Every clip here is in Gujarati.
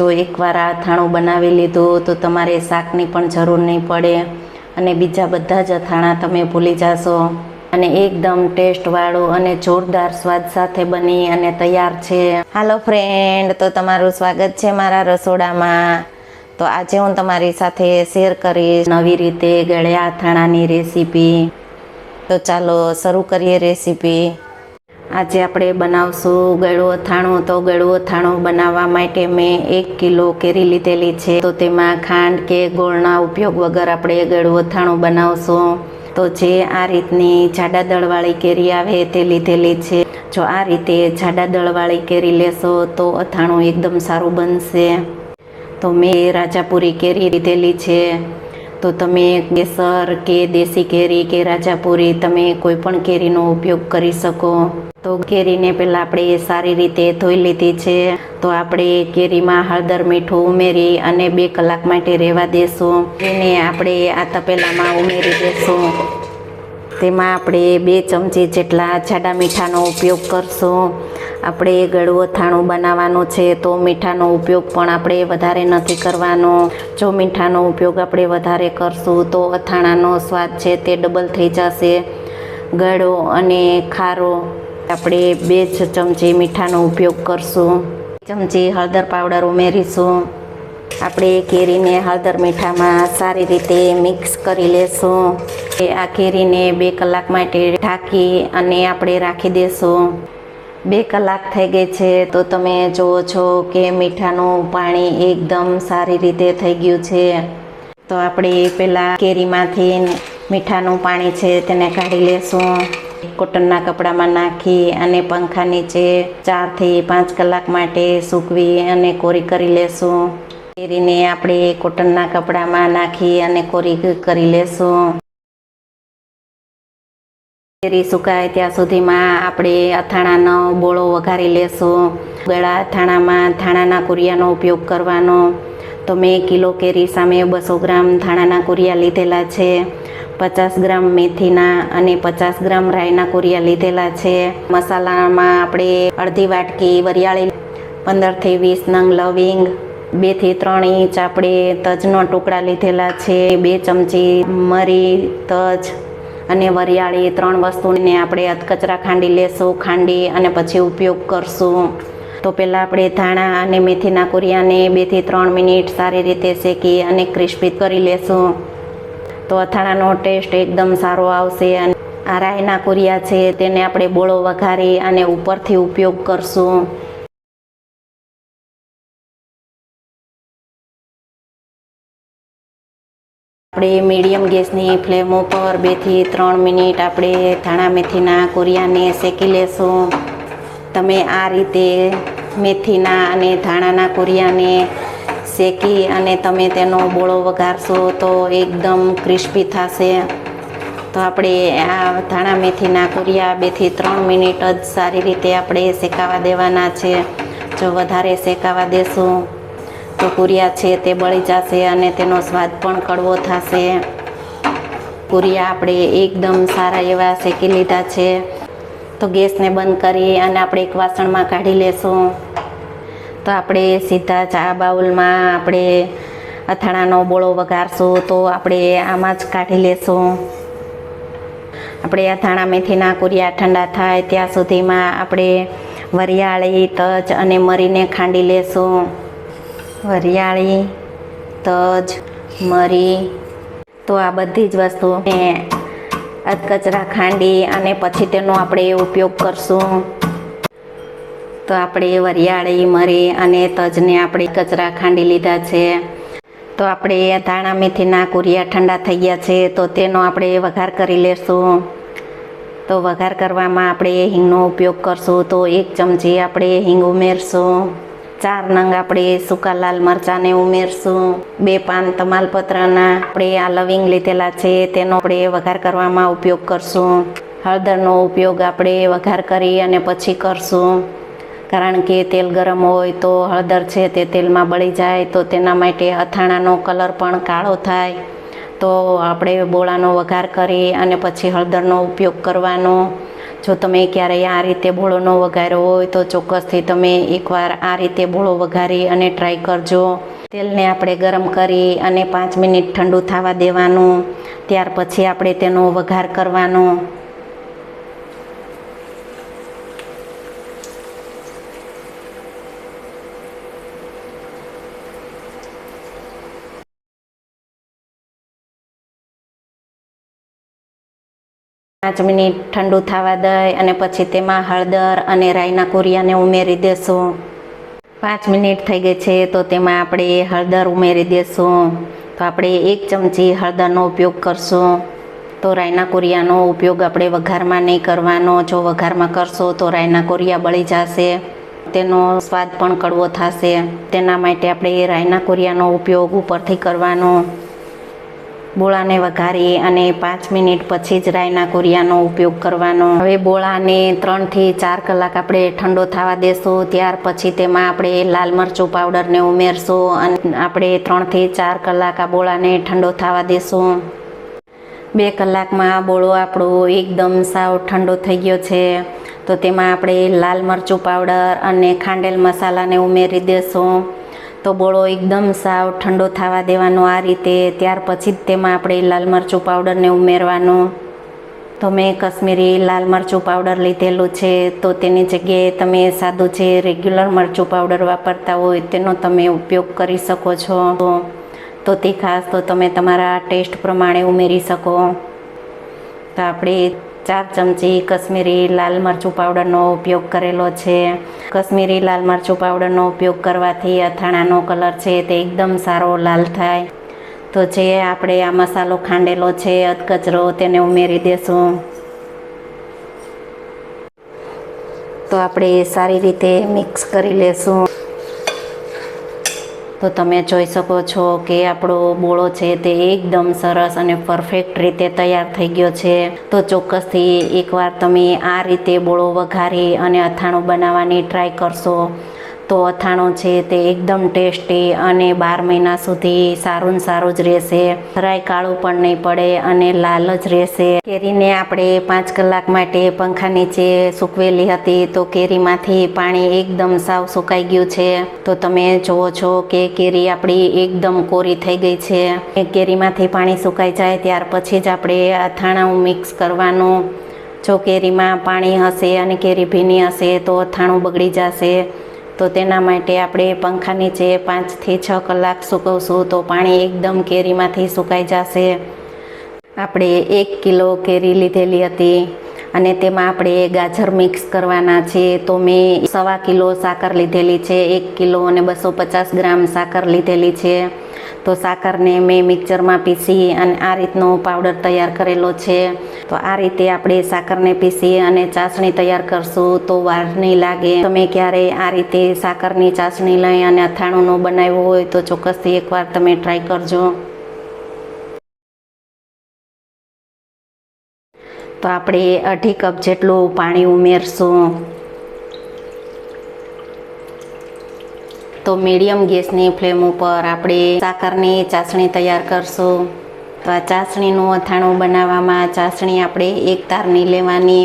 તો એકવાર આ અથાણું બનાવી લીધું તો તમારે શાકની પણ જરૂર નહીં પડે અને બીજા બધા જ અથાણાં તમે ભૂલી જશો. અને એકદમ ટેસ્ટવાળું અને જોરદાર સ્વાદ સાથે બની અને તૈયાર છે. હાલો ફ્રેન્ડ તો તમારું સ્વાગત છે મારા રસોડામાં. તો આજે હું તમારી સાથે શેર કરીશ નવી રીતે ગળ્યા અથાણાની રેસીપી તો ચાલો શરૂ કરીએ રેસીપી આજે આપણે બનાવશું ગળું અથાણું. તો ગળું અથાણું બનાવવા માટે મેં એક કિલો કેરી લીધેલી છે. તો તેમાં ખાંડ કે ગોળના ઉપયોગ વગર આપણે ગળું અથાણું બનાવશું. તો જે આ રીતની જાડા દળવાળી કેરી આવે તે લીધેલી છે. જો આ રીતે જાડા દળવાળી કેરી લેશો તો અથાણું એકદમ સારું બનશે. તો મેં રાજાપુરી કેરી લીધેલી છે. તો તમે કેસર કે દેશી કેરી કે રાજાપુરી તમે કોઈ પણ કેરીનો ઉપયોગ કરી શકો. તો કેરીને પહેલાં આપણે સારી રીતે ધોઈ લીધી છે. તો આપણે કેરીમાં હળદર મીઠું ઉમેરી અને બે કલાક માટે રહેવા દેશું. એને આપણે આ તપેલામાં ઉમેરી દેશું. તેમાં આપણે બે ચમચી જેટલા જાડા મીઠાનો ઉપયોગ કરશું. આપણે ગળું અથાણું બનાવવાનું છે તો મીઠાનો ઉપયોગ પણ આપણે વધારે નથી કરવાનો. જો મીઠાનો ઉપયોગ આપણે વધારે કરશું તો અથાણાનો સ્વાદ છે તે ડબલ થઈ જશે. ગળો અને ખારો આપણે બે ચમચી મીઠાનો ઉપયોગ કરશું. ચમચી હળદર પાવડર ઉમેરીશું. આપણે કેરીને હળદર મીઠામાં સારી રીતે મિક્સ કરી લેશું. આ કેરીને બે કલાક માટે ઢાંકી અને આપણે રાખી દેશું. બે કલાક થઈ ગઈ છે તો તમે જુઓ છો કે મીઠાનું પાણી એકદમ સારી રીતે થઈ ગયું છે. તો આપણે પહેલાં કેરીમાંથી મીઠાનું પાણી છે તેને કાઢી લેશું. કોટનના કપડામાં નાખી અને પંખા નીચે ચારથી પાંચ કલાક માટે સૂકવી અને કોરી કરી લેશું. કેરીને આપણે કોટનના કપડામાં નાખી અને કોરી કરી લેશું. કેરી સુકાય ત્યાં સુધીમાં આપણે અથાણાનો બોળો વઘારી લેશું. ગળા અથાણામાં થાણાના કુરિયાનો ઉપયોગ કરવાનો. તો મેં કિલો કેરી સામે બસો ગ્રામ થાણાના કુરિયા લીધેલા છે. પચાસ ગ્રામ મેથીના અને પચાસ ગ્રામ રાઈના કુરિયા લીધેલા છે. મસાલામાં આપણે અડધી વાટકી વરિયાળી પંદરથી વીસ નંગ લવિંગ બેથી ત્રણ ઇંચ આપણે તજનો ટુકડા લીધેલા છે, બે ચમચી મરી, તજ અને વરિયાળી ત્રણ વસ્તુને આપણે અધકચરા ખાંડી લેશું, ખાંડી અને પછી ઉપયોગ કરશું. તો પહેલાં આપણે ધાણા અને મેથીના કુરિયાને બેથી ત્રણ મિનિટ સારી રીતે શેકી અને ક્રિસ્પી કરી લેશું. તો અથાણાનો ટેસ્ટ એકદમ સારો આવશે અને આ રાયના કુરિયા છે, તેને આપણે બોળો વઘારી અને ઉપરથી ઉપયોગ કરશું. આપણે મીડિયમ ગેસની ફ્લેમ ઉપર બેથી ત્રણ મિનિટ આપણે ધાણા મેથીના કોરિયાને શેકી લેશું. તમે આ રીતે મેથીના અને ધાણાના કોરિયાને શેકી અને તમે તેનો બોળો વઘારશો તો એકદમ ક્રિસ્પી થશે. તો આપણે આ ધાણા મેથીના કોરિયા બેથી ત્રણ મિનિટ જ સારી રીતે આપણે શેકાવા દેવાના છે. જો વધારે શેકાવા દેશું કુરિયા છે તે બળી જશે અને તેનો સ્વાદ પણ કડવો થશે. કુરિયા આપણે એકદમ સારા એવા શેકી લીધા છે. તો ગેસને બંધ કરી અને આપણે એક વાસણમાં કાઢી લેશું. તો આપણે સીધા ચા બાઉલમાં આપણે અથાણાનો બોળો વઘારશું તો આપણે આમાં જ કાઢી લેશું. આપણે અથાણા મેથીના કુરિયા ઠંડા થાય ત્યાં સુધીમાં આપણે વરિયાળી, તજ અને મરીને ખાંડી લેશું. વરિયાળી, તજ, મરી, તો આ બધી જ વસ્તુને અધકચરા ખાંડી અને પછી તેનો આપણે ઉપયોગ કરશું. તો આપણે વરિયાળી, મરી અને તજને આપણે કચરા ખાંડી લીધા છે. તો આપણે ધાણા મેથીના કુરિયા ઠંડા થઈ ગયા છે, તો તેનો આપણે વઘાર કરી લેશું. તો વઘાર કરવામાં આપણે હિંગનો ઉપયોગ કરશું, તો એક ચમચી આપણે હિંગ ઉમેરશું. ચાર નંગ આપણે સૂકા લાલ મરચાંને ઉમેરશું. બે પાન તમાલપત્રના આપણે આ લવિંગ લીધેલા છે, તેનો આપણે વઘાર કરવામાં ઉપયોગ કરશું. હળદરનો ઉપયોગ આપણે વઘાર કરી અને પછી કરશું. કારણ કે તેલ ગરમ હોય તો હળદર છે તે તેલમાં બળી જાય, તો તેના માટે અથાણાનો કલર પણ કાળો થાય. તો આપણે બોળાનો વઘાર કરી અને પછી હળદરનો ઉપયોગ કરવાનો. જો તમે ક્યારેય આ રીતે ભોળો ન વઘાર્યો હોય તો ચોક્કસથી તમે એકવાર આ રીતે ભોળો વઘારી અને ટ્રાય કરજો. તેલને આપણે ગરમ કરી અને પાંચ મિનિટ ઠંડુ થવા દેવાનું. ત્યાર પછી આપણે તેનો વઘાર કરવાનો. પાંચ મિનિટ ઠંડુ થવા દઈ અને પછી તેમાં હળદર અને રાઈના કોરિયાને ઉમેરી દેશું. પાંચ મિનિટ થઈ ગઈ છે તો તેમાં આપણે હળદર ઉમેરી દેશું. તો આપણે એક ચમચી હળદરનો ઉપયોગ કરશું. તો રાઈના કોરિયાનો ઉપયોગ આપણે વઘારમાં નહીં કરવાનો. જો વઘારમાં કરશો તો રાઈના કોરિયા બળી જશે. તેનો સ્વાદ પણ કડવો થશે. તેના માટે આપણે રાઈના કોરિયાનો ઉપયોગ ઉપરથી કરવાનો. બોળાને વઘારી અને પાંચ મિનિટ પછી જ રાયના કોરિયાનો ઉપયોગ કરવાનો. હવે બોળાને ત્રણથી ચાર કલાક આપણે ઠંડો થવા દેશું, ત્યાર પછી તેમાં આપણે લાલ મરચું પાવડરને ઉમેરશું અને આપણે ત્રણથી ચાર કલાક આ બોળાને ઠંડો થવા દેશું. બે કલાકમાં આ બોળો આપણો એકદમ સાવ ઠંડો થઈ ગયો છે. તો તેમાં આપણે લાલ મરચું પાવડર અને ખાંડેલ મસાલાને ઉમેરી દેશું. તો બોળો એકદમ સાવ ઠંડો થવા દેવાનો આ રીતે. ત્યાર પછી જ તેમાં આપણે લાલ મરચું પાવડરને ઉમેરવાનું. તો મેં કશ્મીરી લાલ મરચું પાવડર લીધેલું છે. તો તેની જગ્યાએ તમે સાદું જે રેગ્યુલર મરચું પાવડર વાપરતા હોય તેનો તમે ઉપયોગ કરી શકો છો. તો તે ખાસ તો તમે તમારા ટેસ્ટ પ્રમાણે ઉમેરી શકો. તો આપણે ચાર ચમચી કશ્મીરી લાલ મરચું પાવડરનો ઉપયોગ કરેલો છે. કશ્મીરી લાલ મરચું પાવડરનો ઉપયોગ કરવાથી અથાણાનો કલર છે તે એકદમ સારો લાલ થાય. તો જે આપણે આ મસાલો ખાંડેલો છે, અધકચરો તેને ઉમેરી દેશું. તો આપણે સારી રીતે મિક્સ કરી લેશું. તો તમે જોઈ શકો છો કે આપણો બોળો છે તે એકદમ સરસ અને પરફેક્ટ રીતે તૈયાર થઈ ગયો છે. તો ચોક્કસથી એકવાર તમે આ રીતે બોળો વઘારી અને અથાણું બનાવવાની ટ્રાય કરશો. તો અથાણું છે તે એકદમ ટેસ્ટી અને બાર મહિના સુધી સારું ને સારું જ રહેશે. જરાય કાળું પણ નહીં પડે અને લાલ જ રહેશે. કેરીને આપણે પાંચ કલાક માટે પંખા નીચે સૂકવેલી હતી તો કેરીમાંથી પાણી એકદમ સાવ સુકાઈ ગયું છે. તો તમે જુઓ છો કે કેરી આપણી એકદમ કોરી થઈ ગઈ છે. કેરીમાંથી પાણી સુકાઈ જાય ત્યાર પછી જ આપણે અથાણું મિક્સ કરવાનું. જો કેરીમાં પાણી હશે અને કેરી ભીની હશે તો અથાણું બગડી જશે. તો તેના માટે આપણે પંખા નીચે પાંચથી છ કલાક સૂકવશું તો પાણી એકદમ કેરીમાંથી સુકાઈ જશે. આપણે એક કિલો કેરી લીધેલી હતી અને તેમાં આપણે ગાજર મિક્સ કરવાના છે. તો મેં સવા કિલો સાકર લીધેલી છે, એક કિલો અને બસો પચાસ ગ્રામ સાકર લીધેલી છે. તો સાકરને મેં મિક્સરમાં પીસી અને આ રીતનો પાવડર તૈયાર કરેલો છે. તો આ રીતે આપણે સાકરને પીસી અને ચાસણી તૈયાર કરશું તો વાર નહીં લાગે. તમે ક્યારે આ રીતે સાકરની ચાસણી લઈ અને અથાણુંનો બનાવ્યું હોય તો ચોક્કસથી એકવાર તમે ટ્રાય કરજો. તો આપણે અઢી કપ જેટલું પાણી ઉમેરશું. તો મીડિયમ ગેસની ફ્લેમ ઉપર આપણે સાકરની ચાસણી તૈયાર કરશું. તો આ ચાસણીનું અથાણું બનાવવામાં ચાસણી આપણે એક તારની લેવાની.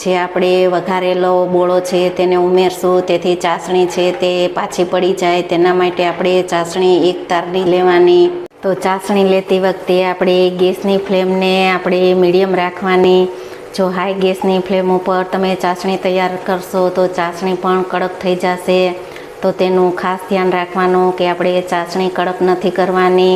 જે આપણે વઘારેલો બોળો છે તેને ઉમેરશું. તેથી ચાસણી છે તે પાછી પડી જાય. તેના માટે આપણે ચાસણી એક તારની લેવાની. તો ચાસણી લેતી વખતે આપણે ગેસની ફ્લેમને આપણે મીડિયમ રાખવાની. જો હાઈ ગેસની ફ્લેમ ઉપર તમે ચાસણી તૈયાર કરશો તો ચાસણી પણ કડક થઈ જશે. તો તેનું ખાસ ધ્યાન રાખવાનું કે આપણે ચાસણી કડક નથી કરવાની.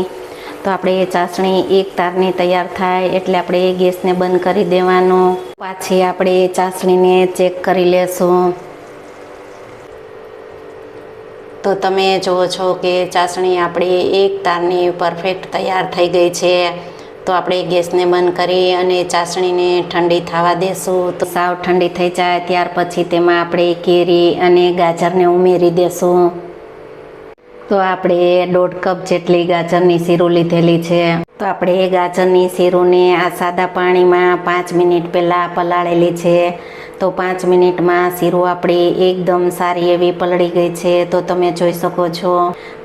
તો આપણે ચાસણી એક તારની તૈયાર થાય એટલે આપણે ગેસને બંધ કરી દેવાનો. પાછી આપણે ચાસણીને ચેક કરી લેશું. તો તમે જુઓ છો કે ચાસણી આપણી એક તારની પરફેક્ટ તૈયાર થઈ ગઈ છે. તો આપણે ગેસને બંધ કરી અને ચાસણીને ઠંડી થવા દેશું. તો સાવ ઠંડી થઈ જાય ત્યાર પછી તેમાં આપણે કેરી અને ગાજરને ઉમેરી દેશું. તો આપણે દોઢ કપ જેટલી ગાજરની શીરું લીધેલી છે. તો આપણે ગાજરની શીરુંને આ સાદા પાણીમાં પાંચ મિનિટ પહેલાં પલાળેલી છે. તો પાંચ મિનિટમાં શીરું આપણી એકદમ સારી એવી પલળી ગઈ છે. તો તમે જોઈ શકો છો.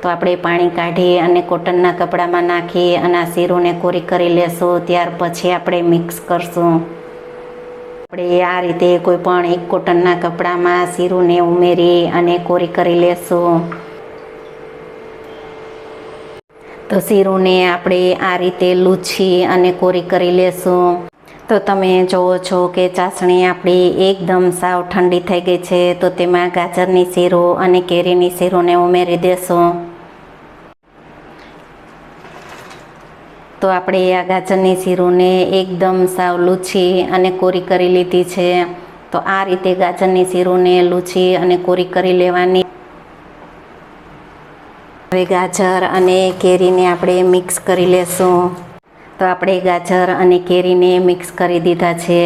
તો આપણે પાણી કાઢી અને કોટનના કપડામાં નાખી અને આ શીરુંને કોરી કરી લેશું. ત્યાર પછી આપણે મિક્સ કરશું. આપણે આ રીતે કોઈ પણ એક કોટનના કપડામાં શીરુંને ઉમેરી અને કોરી કરી લેશું. તો શીરુંને આપણે આ રીતે લૂછી અને કોરી કરી લેશું. તો તમે જુઓ છો કે ચાસણી આપણી એકદમ સાવ ઠંડી થઈ ગઈ છે. તો તેમાં ગાજરની શીરો અને કેરીની શીરોને ઉમેરી દેશું. તો આપણે આ ગાજરની શીરોને એકદમ સાવ લૂછી અને કોરી કરી લીધી છે. તો આ રીતે ગાજરની શીરોને લૂછી અને કોરી કરી લેવાની. હવે ગાજર અને કેરીને આપણે મિક્સ કરી લેશું. તો આપણે ગાજર અને કેરીને મિક્સ કરી દીધા છે.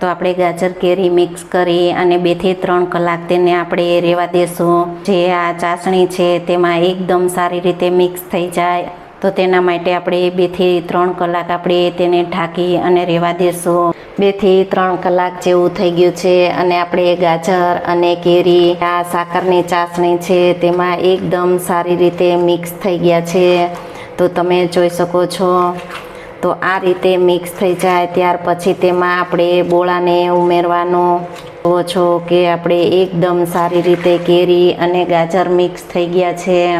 તો આપણે ગાજર, કેરી મિક્સ કરી અને બેથી ત્રણ કલાક તેને આપણે રહેવા દેશું. જે આ ચાસણી છે તેમાં એકદમ સારી રીતે મિક્સ થઈ જાય. તો તેના માટે આપણે બેથી ત્રણ કલાક આપણે તેને ઢાંકી અને રહેવા દેશું. બેથી ત્રણ કલાક જેવું થઈ ગયું છે અને આપણે ગાજર અને કેરી, આ સાકરની ચાસણી છે તેમાં એકદમ સારી રીતે મિક્સ થઈ ગયા છે. તો તમે જોઈ શકો છો. તો આ રીતે મિક્સ થઈ જાય. ત્યાર પછી તેમાં આપણે બોળાને ઉમેરવાનું. જુઓ છો કે આપણે એકદમ સારી રીતે કેરી અને ગાજર મિક્સ થઈ ગયા છે.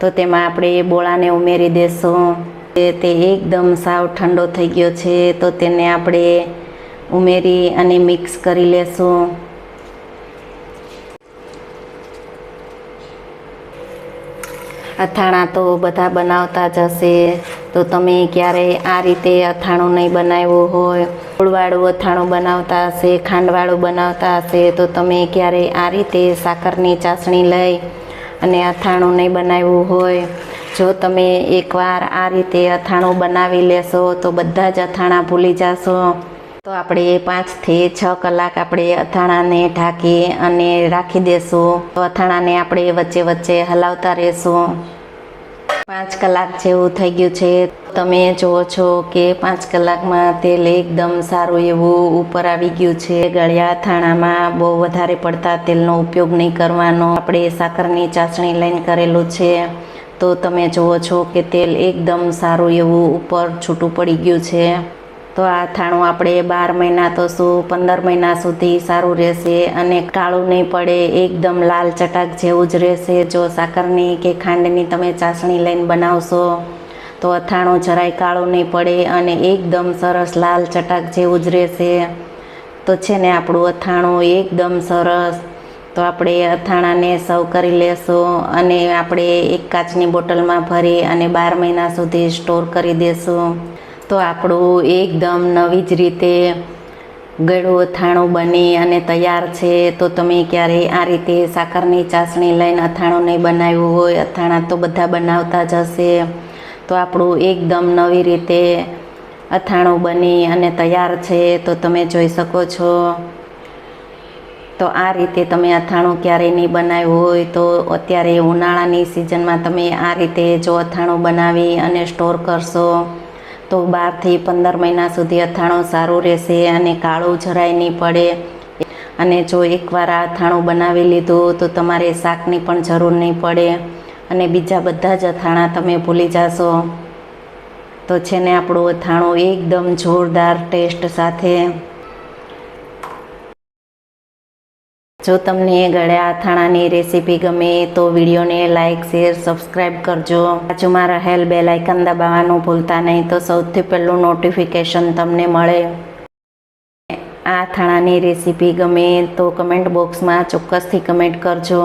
તો તેમાં આપણે બોળાને ઉમેરી દેશું. તે એકદમ સાવ ઠંડો થઈ ગયો છે. તો તેને આપણે ઉમેરી અને મિક્સ કરી લેશું. અથાણા તો બધા બનાવતા જ હશે. તો તમે ક્યારેય આ રીતે અથાણું નહીં બનાવ્યું હોય ગોળવાળું અથાણું બનાવતા હશે, ખાંડવાળું બનાવતા હશે, તો તમે ક્યારેય આ રીતે સાકરની ચાસણી લઈ અને અથાણું નહીં બનાવ્યું હોય. જો તમે એકવાર આ રીતે અથાણું બનાવી લેશો, તો બધા જ અથાણાં ભૂલી જશો. તો આપણે પાંચથી છ કલાક આપણે અથાણાને ઢાંકી અને રાખી દેશું. તો અથાણાને આપણે વચ્ચે વચ્ચે હલાવતા રહેશું. પાંચ કલાક જેવું થઈ ગયું છે. તમે જુઓ છો કે પાંચ કલાકમાં તેલ એકદમ સારું એવું ઉપર આવી ગયું છે. ગળ્યા થાણામાં બહુ વધારે પડતા તેલનો ઉપયોગ નહીં કરવાનો. આપણે સાકરની ચાસણી લઈને કરેલું છે. તો તમે જુઓ છો કે તેલ એકદમ સારું એવું ઉપર છૂટું પડી ગયું છે. તો આ અથાણું આપણે બાર મહિના તો શું, પંદર મહિના સુધી સારું રહેશે અને કાળું નહીં પડે, એકદમ લાલ ચટાક જેવું જ રહેશે. જો સાકરની કે ખાંડની તમે ચાસણી લઈને બનાવશો, તો અથાણું જરાય કાળું નહીં પડે અને એકદમ સરસ લાલ ચટાક જેવું જ રહેશે. તો છે ને આપણું અથાણું એકદમ સરસ. તો આપણે અથાણાને સર્વ કરી લેશું અને આપણે એક કાચની બોટલમાં ભરી અને બાર મહિના સુધી સ્ટોર કરી દેશું. તો આપણું એકદમ નવી જ રીતે ગળું, અથાણું બની અને તૈયાર છે. તો તમે ક્યારેય આ રીતે સાકરની ચાસણી લઈને અથાણું નહીં બનાવ્યું હોય, અથાણા તો બધા બનાવતા જ હશે. તો આપણું એકદમ નવી રીતે અથાણું બની અને તૈયાર છે. તો તમે જોઈ શકો છો. તો આ રીતે તમે અથાણું ક્યારેય નહીં બનાવ્યું હોય, તો અત્યારે ઉનાળાની સિઝનમાં તમે આ રીતે જો અથાણું બનાવી અને સ્ટોર કરશો. તો બારથી પંદર મહિના સુધી અથાણું સારું રહેશે અને કાળું જરાય નહીં પડે. અને જો એકવાર આ અથાણું બનાવી લીધું તો તમારે શાકની પણ જરૂર નહીં પડે. અને બીજા બધા જ અથાણા તમે ભૂલી જશો. તો છે ને આપણું અથાણું એકદમ જોરદાર ટેસ્ટ સાથે જો તમને ગળ્યા અથાણાની રેસીપી ગમે તો વિડીયોને લાઇક શેર સબસ્ક્રાઈબ કરજો. બાજુમાં રહેલ બે લાઇકન દબાવવાનું ભૂલતા નહીં તો સૌથી પહેલું નોટિફિકેશન તમને મળે. આ અથાણાની રેસીપી ગમે તો કમેન્ટ બોક્સમાં ચોક્કસથી કમેન્ટ કરજો.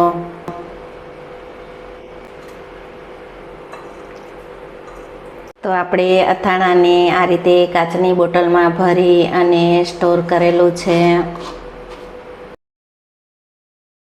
તો આપણે અથાણાને આ રીતે કાચની બોટલમાં ભરી અને સ્ટોર કરેલું છે.